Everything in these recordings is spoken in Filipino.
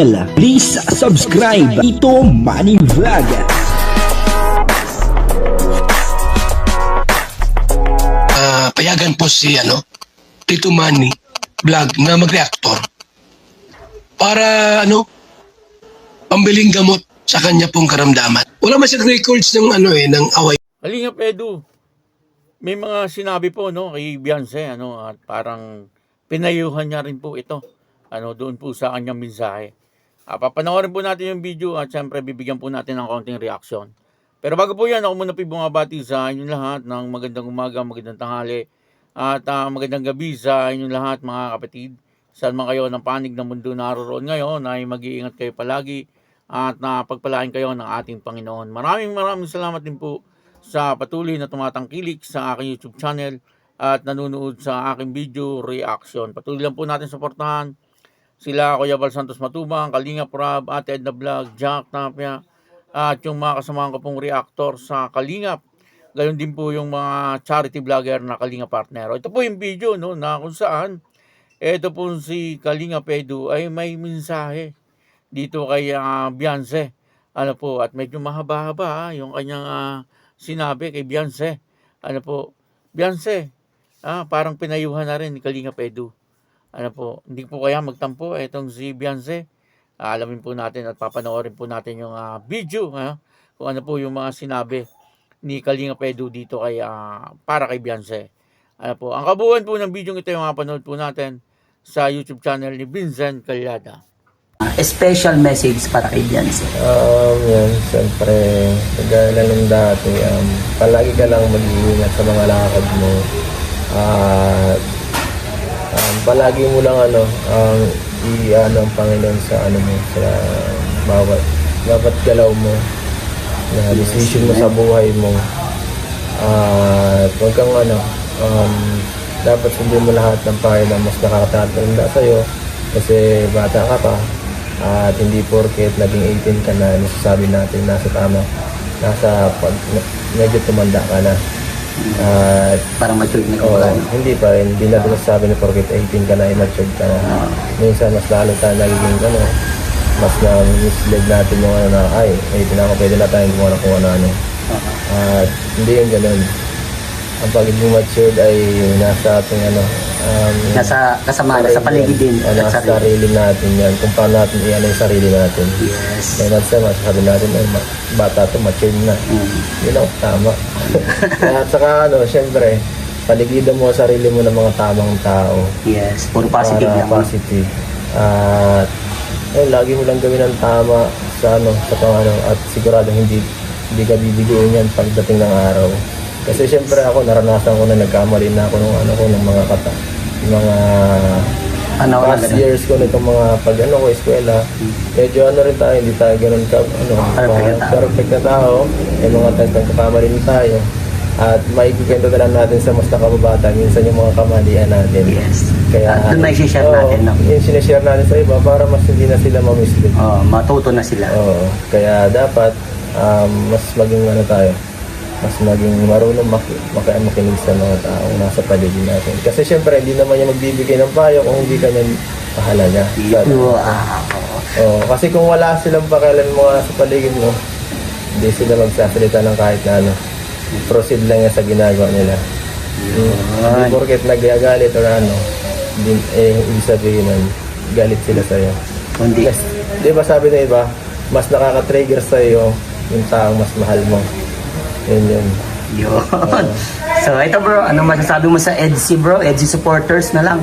Please subscribe Ito Money Vlog. Ah, payagan po si ano, Tito Manny vlog na mag-reactor para ano pambiling gamot sa kanya pong karamdaman. Wala man siyang records ng ano eh ng away Kalingap Edu, may mga sinabi po no kay Beyonce ano at parang pinayuhan niya rin po ito ano doon po sa kanyang mensahe. Ah, papanoorin po natin yung video at syempre bibigyan po natin ng konting reaksyon. Pero bago po yan, ako muna po bumabati sa inyong lahat ng magandang umaga, magandang tanghali at ah, magandang gabi sa inyong lahat mga kapatid. Saan man kayo ng panig ng mundo naroon ngayon ay mag-iingat kayo palagi at napagpalain kayo ng ating Panginoon. Maraming maraming salamat din po sa patuloy na tumatangkilik sa aking YouTube channel at nanonood sa aking video reaction. Patuloy lang po natin suportahan sila Kuya Val Santos Matubang, Kalinga Prab, Ate Edna Vlog, Jack Tapia, at yung mga kasamahan ko pong reactor sa Kalingap. Gayon din po yung mga charity vlogger na Kalinga Partner. Ito po yung video no, na kung saan ito po si Kalinga Pedu ay may mensahe dito kay ah, Beyonce. Ano po, at medyo mahaba-haba ah, yung kanyang ah, sinabi kay Beyonce. Ano po, Beyonce, ah, parang pinayuhan na rin ni Kalinga Pedu. Ano po, hindi po kaya magtampo itong si Beyonce. Ah, alamin po natin at papanoorin po natin yung ah, video ha, kung ano po yung mga sinabi ni Kalinga Pedu dito kay ah, para kay Beyonce. Ano po, ang kabuuan po ng video ito yung mapanood po natin sa YouTube channel ni Vincent Calyada. A special message para kay Beyonce. Um, yan, siyempre, kagaya na nung dati, um, palagi ka lang mag-iingat sa mga lakad mo. At um, palagi mo lang ano, um, i-ano ang Panginoon sa ano mo, sa bawat, bawat galaw mo, na decision mo sa buhay mo. At huwag kang ano, um, dapat sundin mo lahat ng payo na mas nakakatatanda sa'yo kasi bata ka pa at hindi porket naging 18 ka na nasasabi natin nasa tama nasa pag medyo tumanda ka na at Parang mature na Oo, kumbaga. no? hindi pa rin. Hindi na masasabi na porket 18 ka na, immature ka na. Minsan mas lalo tayo nagiging ano, mas na mislead natin yung ano na, ay, 18 na ako, pwede na tayong gumawa ng kung ano-ano. At hindi yung ganun. Ang pagiging matured ay nasa ating ano, um, Nasa kasama, nasa paligid din. O, at nasa sarili. sarili natin yan. Kung paano natin iyan yung sarili natin. Yes. Kaya natin masasabi natin, ay, bata to, matured na. Mm. Yun ang tama. At saka ano, syempre, paligidan mo ang sarili mo ng mga tamang tao. Yes. Puro positive para lang. positive. At ayun, lagi mo lang gawin ang tama sa ano, sa pang ano, at sigurado hindi hindi ka bibiguin yan pagdating ng araw. Kasi syempre ako, naranasan ko na nagkamali na ako ng ano ko, ng mga kata, mga Ano na past ganun. years ko nitong mga pag ano ko, eskwela, medyo ano rin tayo, hindi tayo ganun ka, ano, Perfect na tao. perfect na tao. May mga times nagkakamali rin tayo. At maikikwento na lang natin sa mas nakababata, minsan yung mga kamalian natin. Yes. Kaya, At doon na i-share Oo, natin. No? Yung sinishare natin sa iba para mas hindi na sila mamislead. Oh, matuto na sila. Oo. Kaya dapat um, mas maging ano tayo, mas maging marunong maki, maki, makinig sa mga tao nasa paligid natin. Kasi syempre, hindi naman niya magbibigay ng payo kung hindi ka niya kahalaga. Wow. Oo. Kasi kung wala silang pakialam mga sa paligid mo, hindi sila magsasalita ng kahit na ano. Proceed lang yan sa ginagawa nila. Hindi porket nagyagalit or ano, di, eh, ibig sabihin nun, galit sila sa'yo. Kundi, Yes. Di ba sabi ng iba, mas nakaka-trigger sa'yo yung taong mas mahal mo. Yun yun. yun. so, ito bro, ano masasabi mo sa EDSI bro? EDSI supporters na lang.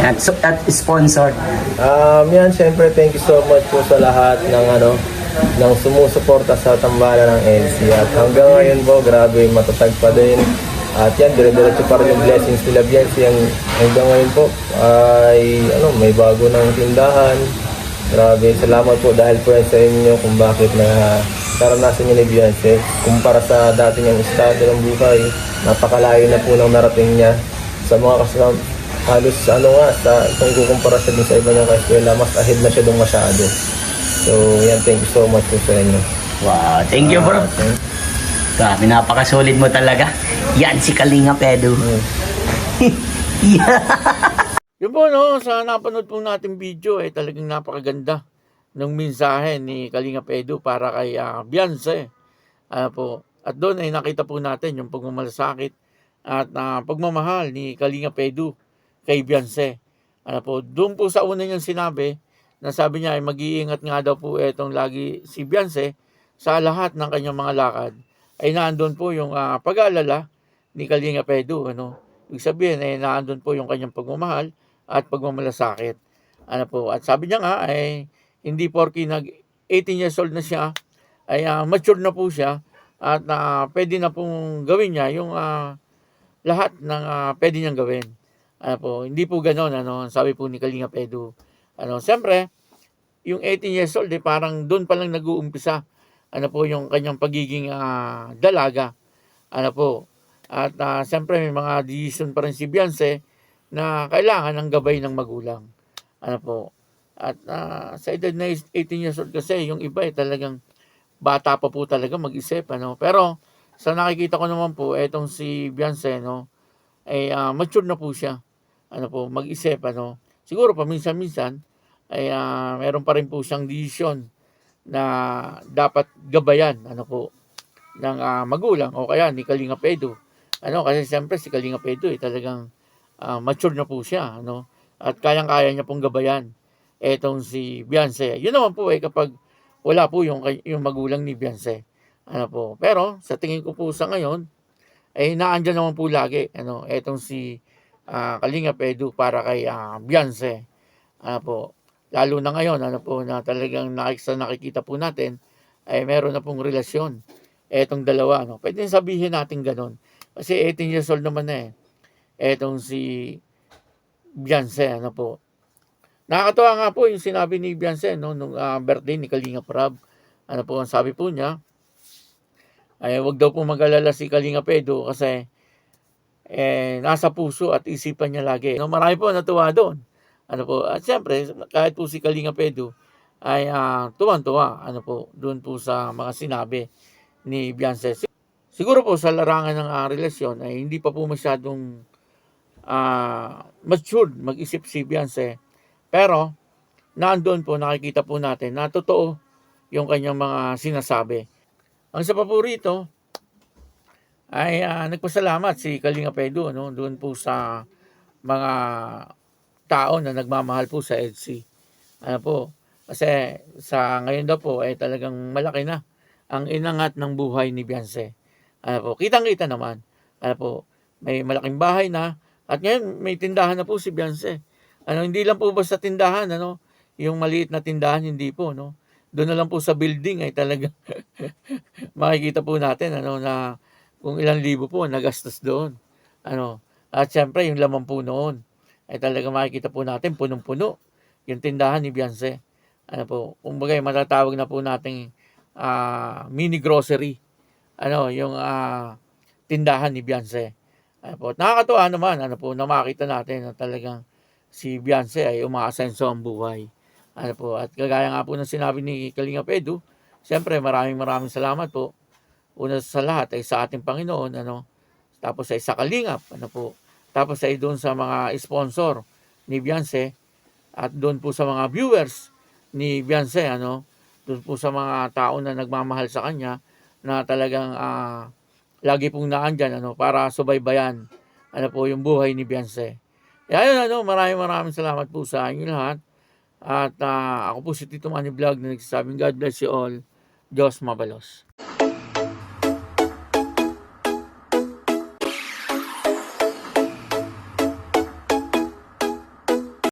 At, so, at sponsor. Um, yan, syempre, thank you so much po sa lahat ng ano, ng sumusuporta sa tambalan ng NC. At hanggang ngayon po, grabe, matatag pa din. At yan, dire-diretso pa rin yung blessings nila Bianci. Ang hanggang ngayon po, ay ano, may bago ng tindahan. Grabe, salamat po dahil po yan sa inyo kung bakit na naranasan niyo ni Beyonce. Kumpara sa dati niyang estado ng buhay, napakalayo na po ng narating niya sa mga kasama. Halos ano nga, sa, kung kukumpara siya dun sa iba niyang kaeskwela, mas ahead na siya dun masyado. So, yan, thank you so much po sa inyo. Wow, thank you bro. Ah, thank- Grabe, napakasolid mo talaga. Yan si Kalinga Pedo. Mm. yeah. Yun po no, sa napanood po natin video eh talagang napakaganda ng mensahe ni Kalinga Edu para kay ah, Beyonce. Ano po, at doon ay nakita po natin yung pagmamalasakit at ah, pagmamahal ni Kalinga Edu kay Beyonce. Ano po, doon po sa una niyang sinabi na sabi niya ay mag-iingat nga daw po etong lagi si Beyonce sa lahat ng kanyang mga lakad ay naandun po yung ah, pag-aalala ni Kalinga Edu. Ano? Ibig sabihin ay naandun po yung kanyang pagmamahal at pagmamalasakit. Ano po, at sabi niya nga ay hindi porki nag 18 years old na siya ay ah, mature na po siya at ah, pwede na pong gawin niya yung ah, lahat ng ah, pwede niyang gawin. Ano po, hindi po ganoon ano, sabi po ni Kalinga Edu. Ano, siyempre, yung 18 years old eh, parang doon pa lang nag-uumpisa ano po yung kanyang pagiging ah, dalaga. Ano po, at ah, siyempre may mga decision pa rin si Beyonce na kailangan ng gabay ng magulang. Ano po, at ah, sa edad na 18 years old kasi, yung iba ay talagang bata pa po talaga mag-isip. Ano? Pero sa nakikita ko naman po, etong si Beyonce, no, ay ah, mature na po siya. Ano po, mag-isip. Ano? Siguro paminsan-minsan, ay ah, meron pa rin po siyang desisyon na dapat gabayan ano po ng ah, magulang o kaya ni Kalinga Pedro. Ano kasi siyempre si Kalinga Pedro eh, talagang ah, mature na po siya ano at kayang-kaya niya pong gabayan etong si Beyonce. Yun naman po eh kapag wala po yung, yung magulang ni Beyonce. Ano po. Pero sa tingin ko po sa ngayon, ay naandyan naman po lagi. Ano, etong si ah, Kalinga Pedro para kay ah, Beyonce. Ano po. Lalo na ngayon, ano po, na talagang nakik- sa nakikita po natin, ay meron na pong relasyon. Etong dalawa, ano. Pwede sabihin natin ganun. Kasi 18 years old naman na eh. Etong si Beyonce, ano po. Nakakatuwa nga po yung sinabi ni Beyonce no, nung ah, birthday ni Kalinga Prab. Ano po ang sabi po niya? Ay wag daw po mag-alala si Kalinga Pedro kasi eh, nasa puso at isipan niya lagi. No, marami po natuwa doon. Ano po, at siyempre, kahit po si Kalinga Pedro ay ah, tuwan-tuwa ano po, doon po sa mga sinabi ni Beyonce. Siguro po sa larangan ng ah, relasyon ay hindi pa po masyadong ah, matured mag-isip si Beyonce. Pero, naandun po, nakikita po natin na totoo yung kanyang mga sinasabi. Ang isa pa po rito, ay ah, nagpasalamat si Kalinga Pedro no, doon po sa mga tao na nagmamahal po sa EDC. Ano po, kasi sa ngayon daw po ay talagang malaki na ang inangat ng buhay ni Beyonce. Ano po, kitang-kita naman. Ano po, may malaking bahay na at ngayon may tindahan na po si Beyonce. Ano, hindi lang po basta tindahan, ano, yung maliit na tindahan, hindi po, no. Doon na lang po sa building ay talaga makikita po natin, ano, na kung ilang libo po nagastos doon. Ano, at syempre yung laman po noon ay talaga makikita po natin punong-puno yung tindahan ni Beyonce. Ano po, kumbaga matatawag na po nating ah, mini grocery. Ano, yung ah, tindahan ni Beyonce. Ano po, nakakatuwa naman ano po na makita natin na talagang si Beyonce ay umaasenso ang buhay. Ano po, at kagaya nga po ng sinabi ni Kalinga Pedro, siyempre maraming maraming salamat po. Una sa lahat ay sa ating Panginoon, ano, tapos ay sa Kalingap, ano po, tapos ay doon sa mga sponsor ni Beyonce, at doon po sa mga viewers ni Beyonce, ano, doon po sa mga tao na nagmamahal sa kanya, na talagang ah, lagi pong naandyan, ano, para subaybayan, ano po, yung buhay ni Beyonce. Kaya yun, ano, maraming maraming salamat po sa inyo lahat. At ah, ako po si Tito Manny Vlog na nagsasabing God bless you all. Diyos mabalos.